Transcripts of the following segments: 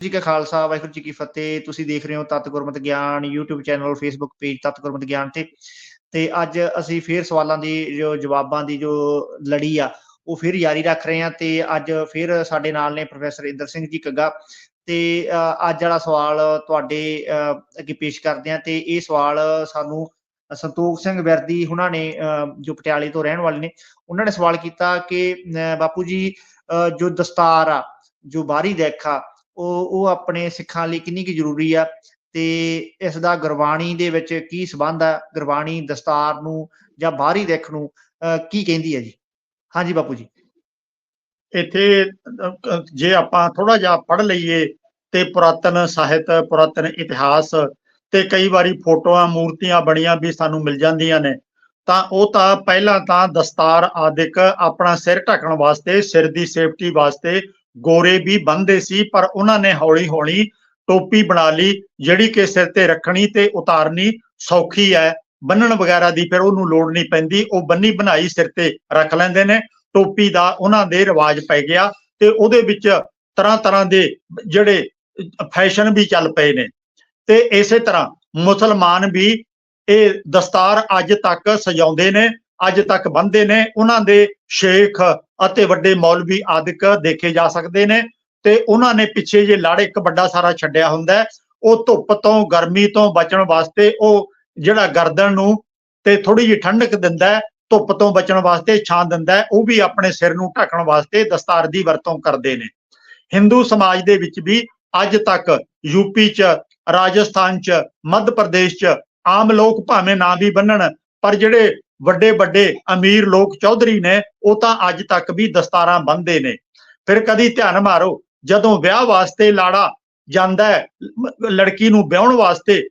ਜੀ ਕਾ ਖਾਲਸਾ ਵਾਹਿਗੁਰੂ ਜੀ ਕੀ ਫਤਿਹ। ਤੁਸੀਂ ਦੇਖ ਰਹੇ ਹੋ ਤਤ ਗੁਰਮਤ ਗਿਆਨ YouTube ਚੈਨਲ Facebook ਪੇਜ ਤਤ ਗੁਰਮਤ ਗਿਆਨ ਤੇ। ਤੇ ਅੱਜ ਅਸੀਂ ਫੇਰ ਸਵਾਲਾਂ ਦੀ ਜੋ ਜਵਾਬਾਂ ਦੀ ਜੋ ਲੜੀ ਆ ਉਹ ਫਿਰ ਜਾਰੀ ਰੱਖ ਰਹੇ ਹਾਂ ਤੇ ਅੱਜ ਫਿਰ ਸਾਡੇ ਨਾਲ ਨੇ ਪ੍ਰੋਫੈਸਰ ਇੰਦਰ ਸਿੰਘ ਜੀ ਕੱਗਾ ਤੇ ਅੱਜ ਵਾਲਾ ਸਵਾਲ ਤੁਹਾਡੇ ਅੱਗੇ ਪੇਸ਼ ਕਰਦੇ ਹਾਂ ਤੇ ਇਹ ਸਵਾਲ ਸਾਨੂੰ ਸੰਤੋਖ ਸਿੰਘ ਵਰਦੀ ਉਹਨਾਂ ਨੇ ਜੋ ਪਟਿਆਲੇ ਤੋਂ ਰਹਿਣ ਵਾਲੇ ਨੇ ਉਹਨਾਂ ਨੇ ਸਵਾਲ ਕੀਤਾ ਕਿ ਬਾਪੂ ਜੀ ਅ, ਜੋ ਦਸਤਾਰ ਆ ਜੋ ਬਾਹਰੀ ਦੇਖ ਆ ਉਹ ਉਹ ਆਪਣੇ ਸਿੱਖਾਂ ਲਈ ਕਿੰਨੀ ਕੁ ਜ਼ਰੂਰੀ ਆ ਤੇ ਇਸ ਦਾ ਗੁਰਬਾਣੀ ਦੇ ਵਿੱਚ ਕੀ ਸਬੰਧ ਆ? ਗੁਰਬਾਣੀ ਦਸਤਾਰ ਨੂੰ ਜਾਂ ਬਾਹਰੀ ਦੇਖ ਨੂੰ, ਅਹ, ਕੀ ਕਹਿੰਦੀ ਹੈ ਜੀ? ਹਾਂਜੀ ਬਾਪੂ ਜੀ। ਇੱਥੇ, ਜੇ ਆਪਾਂ ਥੋੜਾ ਜਿਹਾ ਪੜ੍ਹ ਲਈਏ ਤੇ ਪੁਰਾਤਨ ਸਾਹਿਤ, ਪੁਰਾਤਨ ਇਤਿਹਾਸ ਤੇ ਕਈ ਵਾਰੀ ਫੋਟੋਆਂ, ਮੂਰਤੀਆਂ ਬਣੀਆਂ ਵੀ ਸਾਨੂੰ ਮਿਲ ਜਾਂਦੀਆਂ ਨੇ, ਤਾਂ ਉਹ ਤਾਂ ਪਹਿਲਾਂ ਤਾਂ ਦਸਤਾਰ ਆਦਿਕ ਆਪਣਾ ਸਿਰ ਢੱਕਣ ਵਾਸਤੇ, ਸਿਰ ਦੀ ਸੇਫਟੀ ਵਾਸਤੇ ਗੋਰੇ ਵੀ ਬੰਨਦੇ ਸੀ, ਪਰ ਉਹਨਾਂ ਨੇ ਹੌਲੀ ਹੌਲੀ ਟੋਪੀ ਬਣਾ ਲਈ, ਜਿਹੜੀ ਕਿ ਸਿਰ ਤੇ ਰੱਖਣੀ ਤੇ ਉਤਾਰਨੀ ਸੌਖੀ ਹੈ। ਬੰਨਣ ਵਗੈਰਾ ਦੀ ਫਿਰ ਉਹਨੂੰ ਲੋੜ ਨਹੀਂ ਪੈਂਦੀ, ਉਹ ਬੰਨੀ ਬਣਾਈ ਸਿਰ ਤੇ ਰੱਖ ਲੈਂਦੇ ਨੇ। ਟੋਪੀ ਦਾ ਉਹਨਾਂ ਦੇ ਰਿਵਾਜ ਪੈ ਗਿਆ ਤੇ ਉਹਦੇ ਵਿੱਚ ਤਰ੍ਹਾਂ ਤਰ੍ਹਾਂ ਦੇ ਜਿਹੜੇ ਫੈਸ਼ਨ ਵੀ ਚੱਲ ਪਏ ਨੇ। ਤੇ ਇਸੇ ਤਰ੍ਹਾਂ ਮੁਸਲਮਾਨ ਵੀ ਇਹ ਦਸਤਾਰ ਅੱਜ ਤੱਕ ਸਜਾਉਂਦੇ ਨੇ, ਅੱਜ ਤੱਕ ਬੰਨਦੇ ਨੇ। ਉਹਨਾਂ ਦੇ ਸ਼ੇਖ ਅਤੇ ਵੱਡੇ ਮੌਲਵੀ ਆਦਿਕ ਦੇਖੇ ਜਾ ਸਕਦੇ ਨੇ ਤੇ ਉਹਨਾਂ ਨੇ ਪਿੱਛੇ ਜੇ ਲੜ ਇੱਕ ਵੱਡਾ ਸਾਰਾ ਛੱਡਿਆ ਹੁੰਦਾ ਉਹ ਧੁੱਪ ਤੋਂ, ਗਰਮੀ ਤੋਂ ਬਚਣ ਵਾਸਤੇ ਉਹ ਜਿਹੜਾ ਗਰਦਨ ਨੂੰ ਤੇ ਥੋੜੀ ਜਿਹੀ ਠੰਡਕ ਦਿੰਦਾ ਧੁੱਪ ਤੋਂ ਬਚਣ ਵਾਸਤੇ ਛਾਂ ਦਿੰਦਾ ਉਹ ਵੀ ਆਪਣੇ ਸਿਰ ਨੂੰ ਢੱਕਣ ਵਾਸਤੇ ਦਸਤਾਰ ਦੀ ਵਰਤੋਂ ਕਰਦੇ ਨੇ। ਹਿੰਦੂ ਸਮਾਜ ਦੇ ਵਿੱਚ ਵੀ ਅੱਜ ਤੱਕ ਯੂਪੀ ਚ, ਰਾਜਸਥਾਨ ਚ, ਮੱਧ ਪ੍ਰਦੇਸ਼ ਚ ਆਮ ਲੋਕ ਭਾਵੇਂ ਨਾ ਵੀ ਬੰਨਣ, ਪਰ ਜਿਹੜੇ ਵੱਡੇ ਵੱਡੇ ਅਮੀਰ ਲੋਕ ਚੌਧਰੀ ਨੇ, ਉਹ ਤਾਂ ਅੱਜ ਤੱਕ ਵੀ ਦਸਤਾਰਾਂ ਬੰਨਦੇ ਨੇ। ਫਿਰ ਕਦੀ ਧਿਆਨ ਮਾਰੋ, ਜਦੋਂ ਵਿਆਹ ਵਾਸਤੇ ਲਾੜਾ ਜਾਂਦਾ ਹੈ ਲੜਕੀ ਨੂੰ ਵਿਆਹਣ ਵਾਸਤੇ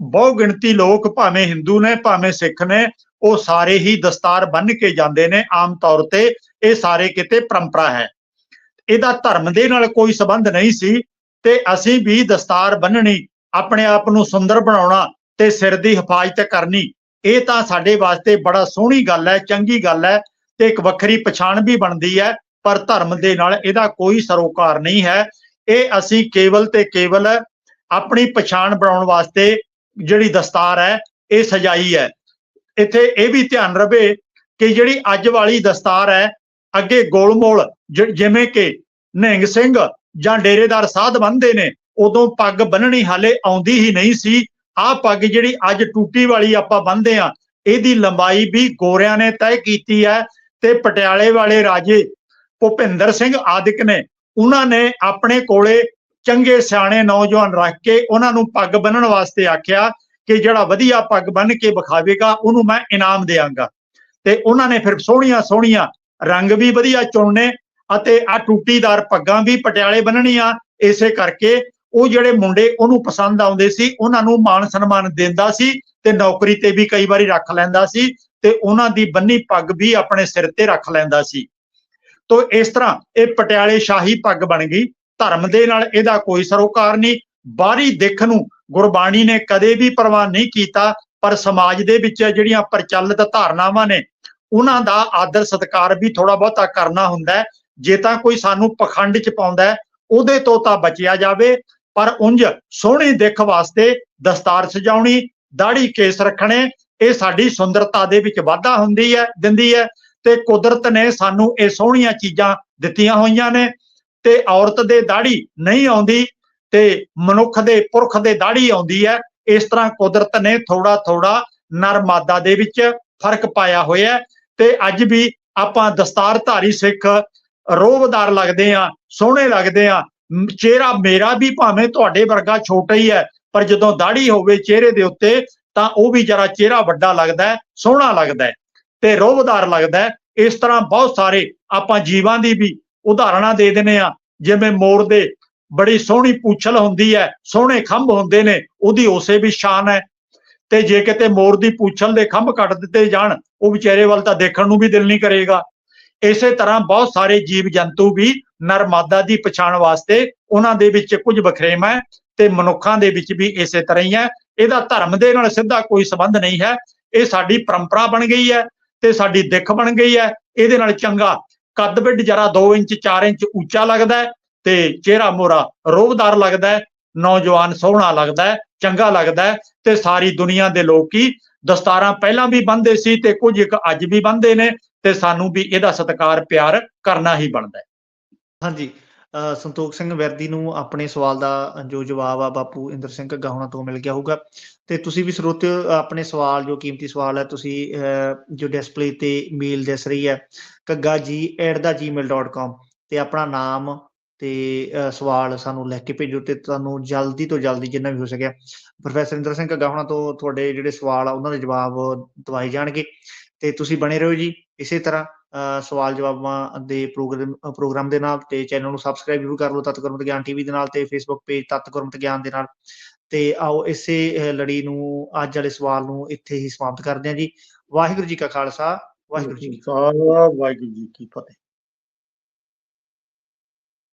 ਬਹੁ ਗਿਣਤੀ ਲੋਕ ਭਾਵੇਂ ਹਿੰਦੂ ਨੇ, ਭਾਵੇਂ ਸਿੱਖ ਨੇ, ਉਹ ਸਾਰੇ ਹੀ ਦਸਤਾਰ ਬੰਨ ਕੇ ਜਾਂਦੇ ਨੇ। ਆਮ ਤੌਰ ਤੇ ਇਹ ਸਾਰੇ ਕਿਤੇ ਪਰੰਪਰਾ ਹੈ। ਇਹਦਾ ਧਰਮ ਦੇ ਨਾਲ ਕੋਈ ਸੰਬੰਧ ਨਹੀਂ ਸੀ ਤੇ ਅਸੀਂ ਵੀ ਦਸਤਾਰ ਬੰਨਣੀ ਆਪਣੇ ਆਪ ਨੂੰ ਸੁੰਦਰ ਬਣਾਉਣਾ ਤੇ ਸਿਰ ਦੀ ਹਿਫਾਜ਼ਤ ਕਰਨੀ ਇਹ ਤਾਂ ਸਾਡੇ ਵਾਸਤੇ ਬੜਾ ਸੋਹਣੀ ਗੱਲ ਹੈ, ਚੰਗੀ ਗੱਲ ਹੈ ਤੇ ਇੱਕ ਵੱਖਰੀ ਪਛਾਣ ਵੀ ਬਣਦੀ ਹੈ, ਪਰ ਧਰਮ ਦੇ ਨਾਲ ਇਹਦਾ ਕੋਈ ਸਰੋਕਾਰ ਨਹੀਂ ਹੈ। ਇਹ ਅਸੀਂ ਕੇਵਲ ਤੇ ਕੇਵਲ ਆਪਣੀ ਪਛਾਣ ਬਣਾਉਣ ਵਾਸਤੇ ਜਿਹੜੀ ਦਸਤਾਰ ਹੈ, ਇਹ ਸਜਾਈ ਹੈ। ਇੱਥੇ ਇਹ ਵੀ ਧਿਆਨ ਰਵੇ ਕਿ ਜਿਹੜੀ ਅੱਜ ਵਾਲੀ ਦਸਤਾਰ ਹੈ, ਅੱਗੇ ਗੋਲਮੋਲ, ਜਿ- ਜਿਵੇਂ ਕਿ ਨਿਹੰਗ ਸਿੰਘ ਜਾਂ ਡੇਰੇਦਾਰ ਸਾਧ ਬੰਨਦੇ ਨੇ, ਉਦੋਂ ਪੱਗ ਬੰਨਣੀ ਹਾਲੇ ਆਉਂਦੀ ਹੀ ਨਹੀਂ ਸੀ। ਆਹ ਪੱਗ ਜਿਹੜੀ ਅੱਜ ਟੂਟੀ ਵਾਲੀ ਆਪਾਂ ਬੰਨਦੇ ਆ ਇਹਦੀ ਲੰਬਾਈ ਵੀ ਗੋਰਿਆਂ ਨੇ ਤੈਅ ਕੀਤੀ ਹੈ ਤੇ ਪਟਿਆਲੇ ਵਾਲੇ ਰਾਜੇ ਭੁਪਿੰਦਰ ਸਿੰਘ ਆਦਿਕ ਨੇ, ਉਹਨਾਂ ਨੇ ਆਪਣੇ ਕੋਲੇ ਚੰਗੇ ਸਿਆਣੇ ਨੌਜਵਾਨ ਰੱਖ ਕੇ ਉਹਨਾਂ ਨੂੰ ਪੱਗ ਬੰਨਣ ਵਾਸਤੇ ਆਖਿਆ ਕਿ ਜਿਹੜਾ ਵਧੀਆ ਪੱਗ ਬੰਨ ਕੇ ਵਿਖਾਵੇਗਾ, ਉਹਨੂੰ ਮੈਂ ਇਨਾਮ ਦੇਵਾਂਗਾ ਤੇ ਉਹਨਾਂ ਨੇ ਫਿਰ ਸੋਹਣੀਆਂ ਸੋਹਣੀਆਂ ਰੰਗ ਵੀ ਵਧੀਆ ਚੁਣਨੇ ਅਤੇ ਆ ਟੂਟੀਦਾਰ ਪੱਗਾਂ ਵੀ ਪਟਿਆਲੇ ਬੰਨਣੀਆਂ ਇਸੇ ਕਰਕੇ ਉਹ ਜਿਹੜੇ ਮੁੰਡੇ ਉਹਨੂੰ ਪਸੰਦ ਆਉਂਦੇ ਸੀ, ਉਹਨਾਂ ਨੂੰ ਮਾਣ ਸਨਮਾਨ ਦਿੰਦਾ ਸੀ ਤੇ ਨੌਕਰੀ ਤੇ ਵੀ ਕਈ ਵਾਰੀ ਰੱਖ ਲੈਂਦਾ ਸੀ ਤੇ ਉਹਨਾਂ ਦੀ ਬੰਨੀ ਪੱਗ ਵੀ ਆਪਣੇ ਸਿਰ ਤੇ ਰੱਖ ਲੈਂਦਾ ਸੀ। ਤੋ ਇਸ ਤਰ੍ਹਾਂ ਇਹ ਪਟਿਆਲੇ ਸ਼ਾਹੀ ਪੱਗ ਬਣ ਗਈ। ਧਰਮ ਦੇ ਨਾਲ ਇਹਦਾ ਕੋਈ ਸਰੋਕਾਰ ਨਹੀਂ। ਬਾਹਰੀ ਦਿੱਖ ਨੂੰ ਗੁਰਬਾਣੀ ਨੇ ਕਦੇ ਵੀ ਪ੍ਰਵਾਨ ਨਹੀਂ ਕੀਤਾ, ਪਰ ਸਮਾਜ ਦੇ ਵਿੱਚ ਜਿਹੜੀਆਂ ਪ੍ਰਚਲਿਤ ਧਾਰਨਾਵਾਂ ਨੇ, ਉਹਨਾਂ ਦਾ ਆਦਰ ਸਤਿਕਾਰ ਵੀ ਥੋੜਾ ਬਹੁਤਾ ਕਰਨਾ ਹੁੰਦਾ ਜੇ ਤਾਂ ਕੋਈ ਸਾਨੂੰ ਪਖੰਡ ਚ ਪਾਉਂਦਾ ਉਹਦੇ ਤੋਂ ਤਾਂ ਬਚਿਆ ਜਾਵੇ। ਪਰ ਉਂਝ ਸੋਹਣੀ ਦਿੱਖ ਵਾਸਤੇ ਦਸਤਾਰ ਸਜਾਉਣੀ ਦਾੜੀ ਕੇਸ ਰੱਖਣੇ, ਇਹ ਸਾਡੀ ਸੁੰਦਰਤਾ ਦੇ ਵਿੱਚ ਵਾਧਾ ਹੁੰਦੀ ਹੈ, ਦਿੰਦੀ ਹੈ ਤੇ ਕੁਦਰਤ ਨੇ ਸਾਨੂੰ ਇਹ ਸੋਹਣੀਆਂ ਚੀਜ਼ਾਂ ਦਿੱਤੀਆਂ ਹੋਈਆਂ ਨੇ ਤੇ ਔਰਤ ਦੇ ਦਾੜੀ ਨਹੀਂ ਆਉਂਦੀ ਤੇ ਮਨੁੱਖ ਦੇ ਪੁਰਖ ਦੇ ਦਾੜੀ ਆਉਂਦੀ ਹੈ, ਇਸ ਤਰ੍ਹਾਂ ਕੁਦਰਤ ਨੇ ਥੋੜਾ ਥੋੜਾ ਨਰ ਮਾਦਾ ਦੇ ਵਿੱਚ ਫ਼ਰਕ ਪਾਇਆ ਹੋਇਆ ਤੇ ਅੱਜ ਵੀ ਆਪਾਂ ਦਸਤਾਰਧਾਰੀ ਸਿੱਖ ਰੋਬਦਾਰ ਲੱਗਦੇ ਆ ਸੋਹਣੇ ਲੱਗਦੇ ਆ ਚਿਹਰਾ ਮੇਰਾ ਵੀ ਭਾਵੇਂ ਤੁਹਾਡੇ ਵਰਗਾ ਛੋਟਾ ਹੀ ਹੈ, ਪਰ ਜਦੋਂ ਦਾੜੀ ਹੋਵੇ ਚਿਹਰੇ ਦੇ ਉੱਤੇ, ਤਾਂ ਉਹ ਵੀ ਜਰਾ ਚਿਹਰਾ ਵੱਡਾ ਲੱਗਦਾ ਸੋਹਣਾ ਲੱਗਦਾ ਤੇ ਰੋਬਦਾਰ ਲੱਗਦਾ ਇਸ ਤਰ੍ਹਾਂ ਬਹੁਤ ਸਾਰੇ ਆਪਾਂ ਜੀਵਾਂ ਦੀ ਵੀ ਉਦਾਹਰਣਾਂ ਦੇ ਦਿੰਦੇ ਆ ਜਿਵੇਂ ਮੋਰ ਦੇ ਬੜੀ ਸੋਹਣੀ ਪੂਛਲ ਹੁੰਦੀ ਹੈ, ਸੋਹਣੇ ਖੰਭ ਹੁੰਦੇ ਨੇ, ਉਹਦੀ ਉਸੇ ਵੀ ਸ਼ਾਨ ਹੈ ਤੇ ਜੇ ਕਿਤੇ ਮੋਰ ਦੀ ਪੂਛਲ ਦੇ ਖੰਭ ਕੱਟ ਦਿੱਤੇ ਜਾਣ, ਉਹ ਵਿਚਾਰੇ ਵੱਲ ਤਾਂ ਦੇਖਣ ਨੂੰ ਵੀ ਦਿਲ ਨਹੀਂ ਕਰੇਗਾ। ਇਸੇ ਤਰ੍ਹਾਂ ਬਹੁਤ ਸਾਰੇ ਜੀਵ ਜੰਤੂ ਵੀ ਨਰ ਮਾਦਾ ਦੀ ਪਛਾਣ ਵਾਸਤੇ ਉਹਨਾਂ ਦੇ ਵਿੱਚ ਕੁਝ ਵਖਰੇਮ ਹੈ ਤੇ ਮਨੁੱਖਾਂ ਦੇ ਵਿੱਚ ਵੀ ਇਸੇ ਤਰ੍ਹਾਂ ਹੀ ਹੈ। ਇਹਦਾ ਧਰਮ ਦੇ ਨਾਲ ਸਿੱਧਾ ਕੋਈ ਸੰਬੰਧ ਨਹੀਂ ਹੈ। ਇਹ ਸਾਡੀ ਪਰੰਪਰਾ ਬਣ ਗਈ ਹੈ ਤੇ ਸਾਡੀ ਦਿੱਖ ਬਣ ਗਈ ਹੈ। ਇਹਦੇ ਨਾਲ ਚੰਗਾ ਕੱਦ ਬਿੱਡ ਜਰਾ 2 ਇੰਚ 4 ਇੰਚ ਉੱਚਾ ਲੱਗਦਾ ਹੈ ਤੇ ਚਿਹਰਾ ਮੋਰਾ ਰੋਬਦਾਰ ਲੱਗਦਾ ਹੈ, ਨੌਜਵਾਨ ਸੋਹਣਾ ਲੱਗਦਾ ਹੈ, ਚੰਗਾ ਲੱਗਦਾ ਹੈ ਤੇ ਸਾਰੀ ਦੁਨੀਆ ਦੇ ਲੋਕ ਹੀ ਦਸਤਾਰਾਂ ਪਹਿਲਾਂ ਵੀ ਬੰਨਦੇ ਸੀ ਤੇ ਕੁਝ ਇੱਕ ਅੱਜ ਵੀ ਬੰਨਦੇ ਨੇ ਤੇ ਸਾਨੂੰ ਵੀ ਇਹਦਾ ਸਤਿਕਾਰ ਪਿਆਰ ਕਰਨਾ ਹੀ ਬਣਦਾ ਹੈ। ਹਾਂਜੀ ਸੰਤੋਖ ਸਿੰਘ ਵੈਰਦੀ ਨੂੰ ਆਪਣੇ ਸਵਾਲ ਦਾ ਜੋ ਜਵਾਬ ਆ ਬਾਪੂ ਇੰਦਰ ਸਿੰਘ ਗਾਹੁਣਾ ਤੋਂ ਮਿਲ ਗਿਆ ਹੋਊਗਾ। ਤੇ ਤੁਸੀਂ ਵੀ ਸਰੋਤੇ ਆਪਣੇ ਸਵਾਲ ਜੋ ਕੀਮਤੀ ਸਵਾਲ ਹੈ ਤੁਸੀਂ ਅ, ਜੋ ਡਿਸਪਲੇ ਤੇ ਮੇਲ ਦਿਸ ਰਹੀ ਹੈ ਕੱਗਾ ਜੀ gmail.com ਤੇ ਆਪਣਾ ਨਾਮ ਤੇ ਸਵਾਲ ਸਾਨੂੰ ਲੈ ਕੇ ਭੇਜੋ ਤੇ ਤੁਹਾਨੂੰ ਜਲਦੀ ਤੋਂ ਜਲਦੀ ਜਿੰਨਾ ਵੀ ਹੋ ਸਕਿਆ। ਪ੍ਰੋਫੈਸਰ ਇੰਦਰ ਸਿੰਘ ਗਾਹੁਣਾ ਤੋਂ ਤੁਹਾਡੇ ਜਿਹੜੇ ਸਵਾਲ ਆ ਉਹਨਾਂ ਦੇ ਜਵਾਬ ਦਵਾਏ ਜਾਣਗੇ। ਤੇ ਤੁਸੀਂ ਬਣੇ ਰਹੋ ਜੀ ਇਸੇ ਤਰ੍ਹਾਂ ਅ, ਸਵਾਲ ਜਵਾਬਾਂ ਦੇ ਪ੍ਰੋਗਰਾਮ ਪ੍ਰੋਗਰਾਮ ਦੇ ਨਾਲ ਤੇ ਚੈਨਲ ਨੂੰ ਸਬਸਕ੍ਰਾਈਬ ਜ਼ਰੂਰ ਕਰ ਲਓ ਤਤ ਗੁਰਮਤਿ ਗਿਆਨ ਟੀਵੀ ਦੇ ਨਾਲ ਤੇ ਫੇਸਬੁੱਕ ਪੇਜ ਤਤ ਗੁਰਮਤਿ ਗਿਆਨ ਦੇ ਨਾਲ। ਤੇ ਆਓ ਇਸੇ ਲੜੀ ਨੂੰ ਅੱਜ ਵਾਲੇ ਸਵਾਲ ਨੂੰ ਇੱਥੇ ਹੀ ਸਮਾਪਤ ਕਰਦੇ ਹਾਂ ਜੀ। ਵਾਹਿਗੁਰੂ ਜੀ ਕਾ ਖਾਲਸਾ ਵਾਹਿਗੁਰੂ ਜੀ ਕੀ ਵਾਹਿਗੁਰੂ ਜੀ ਕੀ ਫਤਿਹ।